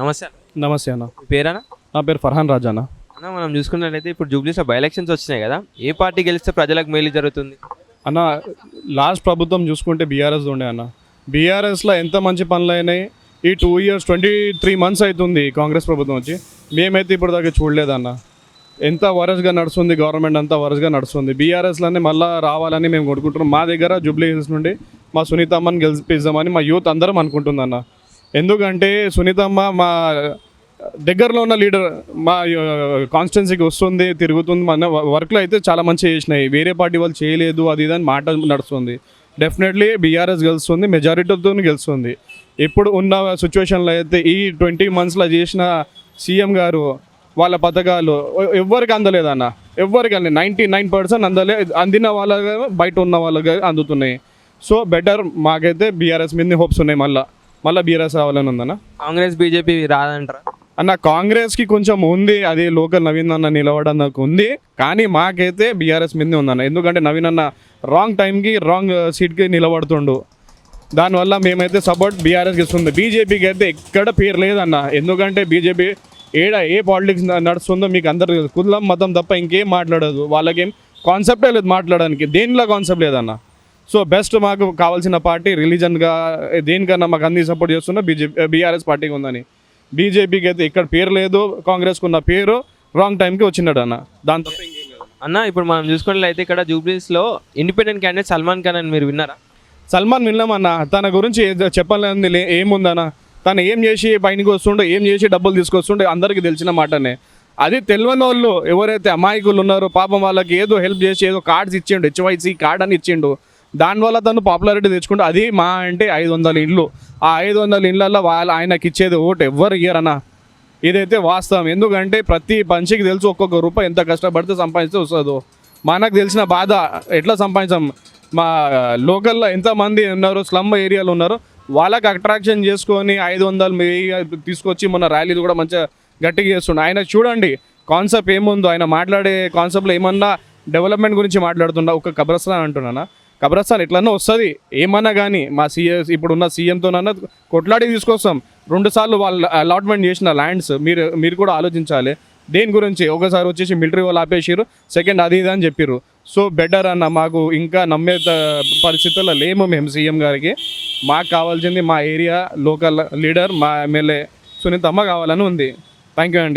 నమస్తే. నమస్తే అన్న. పేరేనా నా పేరు ఫర్హాన్ రాజా అన్న అన్న మనం చూసుకున్నట్లయితే ఇప్పుడు జూబ్లీస్లో బై ఎలక్షన్స్ వచ్చినాయి కదా. ఏ పార్టీ గెలిస్తే ప్రజలకు మేలు జరుగుతుంది? అన్న లాస్ట్ ప్రభుత్వం చూసుకుంటే బీఆర్ఎస్ ఉండే అన్న. బీఆర్ఎస్లో ఎంత మంచి పనులు అయినాయి? ఈ two years twenty three months అవుతుంది కాంగ్రెస్ ప్రభుత్వం వచ్చి. మేమైతే ఇప్పుడు దాకా చూడలేదన్న ఎంత వరస్గా నడుస్తుంది గవర్నమెంట్ అంతా వరస్గా నడుస్తుంది. బీఆర్ఎస్లోనే మళ్ళీ రావాలని మేము కొట్టుకుంటున్నాం మా దగ్గర జూబ్లీ హిల్స్ నుండి మా సునీతమ్మని గెలిపిద్దామని మా యూత్ అందరం అనుకుంటుందన్న. ఎందుకంటే సునీతమ్మ మా దగ్గరలో ఉన్న లీడర్ మా కాన్స్టిట్యున్సీకి వస్తుంది తిరుగుతుంది మన వర్క్లో అయితే చాలా మంచిగా చేసినాయి. వేరే పార్టీ వాళ్ళు చేయలేదు అది ఇది అని మాట నడుస్తుంది. డెఫినెట్లీ బీఆర్ఎస్ గెలుస్తుంది మెజారిటీతో గెలుస్తుంది. ఇప్పుడు ఉన్న సిచ్యువేషన్లో అయితే ఈ ట్వంటీ మంత్స్లో చేసిన సీఎం గారు వాళ్ళ పథకాలు ఎవ్వరికి అందలేదన్న ఎవ్వరికి అంది నైంటీ నైన్ పర్సెంట్ అందలే అందిన వాళ్ళగా బయట ఉన్న వాళ్ళగా అందుతున్నాయి. సో బెటర్ మాకైతే బీఆర్ఎస్ మీద హోప్స్ ఉన్నాయి మళ్ళీ. మళ్ళీ బీఆర్ఎస్ రావాలని ఉందన్న? కాంగ్రెస్ బీజేపీ రాదంటారా? అన్న కాంగ్రెస్కి కొంచెం ఉంది. అది లోకల్ నవీన్ అన్న నిలవడం నాకు ఉంది. కానీ మాకైతే బీఆర్ఎస్ మీదే ఉందన్న. ఎందుకంటే నవీన్ అన్న రాంగ్ టైంకి రాంగ్ సీట్కి నిలబడుతుండు. దానివల్ల మేమైతే సపోర్ట్ బీఆర్ఎస్కి ఇస్తుంది. బీజేపీకి అయితే ఎక్కడ పేరు లేదన్న. ఎందుకంటే బీజేపీ ఏడ ఏ పాలిటిక్స్ నడుస్తుందో మీకు అందరు తెలుసు. కులం మతం తప్ప ఇంకేం మాట్లాడదు. వాళ్ళకేం కాన్సెప్టే లేదు మాట్లాడడానికి. దేనిలో కాన్సెప్ట్ లేదన్న? సో బెస్ట్ మాకు కావాల్సిన పార్టీ రిలీజన్గా దేనికన్నా మాకు అన్ని సపోర్ట్ చేస్తున్నా బీజేపీ బీఆర్ఎస్ పార్టీకి ఉందని. బీజేపీకి అయితే ఇక్కడ పేరు లేదు కాంగ్రెస్కి ఉన్న పేరు రాంగ్ టైంకి వచ్చినాడు అన్న. లేదు. అన్న ఇప్పుడు మనం చూసుకున్నట్లయితే ఇక్కడ జూబ్లీస్లో ఇండిపెండెంట్ క్యాండిడేట్ సల్మాన్ ఖాన్ అని మీరు విన్నారా? సల్మాన్ విన్నామన్న తన గురించి చెప్పాలని ఏముందన్న తను ఏం చేసి బయటకు వస్తుండే ఏం చేసి డబ్బులు తీసుకొస్తుండే అందరికీ తెలిసిన మాటనే. అది తెలియని వాళ్ళు ఎవరైతే అమాయకులు ఉన్నారో పాపం వాళ్ళకి ఏదో హెల్ప్ చేసి ఏదో కార్డ్స్ ఇచ్చిండు హెచ్వైసీ కార్డ్ అని ఇచ్చిండు. దానివల్ల తను పాపులారిటీ తెచ్చుకుంటే అది మా అంటే ఐదు వందల ఇండ్లు. ఆ ఐదు వందల ఇండ్లల్లో వాళ్ళ ఆయనకి ఇచ్చేది ఓటు ఎవ్వరు ఇయ్యరన్నా. ఇదైతే వాస్తవం. ఎందుకంటే ప్రతి పంచికి తెలుసు ఒక్కొక్క రూపాయి ఎంత కష్టపడితే సంపాదిస్తే వస్తుందో. మనకు తెలిసిన బాధ ఎట్లా సంపాదించాం? మా లోకల్లో ఎంతమంది ఉన్నారు స్లమ్ ఏరియాలో ఉన్నారు వాళ్ళకి అట్రాక్షన్ చేసుకొని ఐదు వందలు తీసుకొచ్చి మొన్న ర్యాలీలు కూడా మంచిగా గట్టిగా చేస్తుండే. ఆయన చూడండి కాన్సెప్ట్ ఏముందో? ఆయన మాట్లాడే కాన్సెప్ట్లో ఏమన్నా డెవలప్మెంట్ గురించి మాట్లాడుతుండ? ఒక కబ్రస్థాన్ అంటున్నానా? కబ్రస్థాన్ ఎట్లన్నా వస్తుంది. ఏమన్నా కానీ మా సీఎస్ ఇప్పుడున్న సీఎంతోనన్నా కొట్లాడి తీసుకొస్తాం. రెండు సార్లు వాళ్ళు అలాట్మెంట్ చేసిన ల్యాండ్స్ మీరు మీరు కూడా ఆలోచించాలి. దేని గురించి? ఒకసారి వచ్చేసి మిలిటరీ వాళ్ళు ఆపేసారు సెకండ్ అది ఇది అని చెప్పారు సో బెటర్ అన్న మాకు ఇంకా నమ్మే పరిస్థితుల్లో లేము మేము సీఎం గారికి. మాకు కావాల్సింది మా ఏరియా లోకల్ లీడర్ మా ఎమ్మెల్యే సునీతమ్మ కావాలని ఉంది. థ్యాంక్ యూ అండి.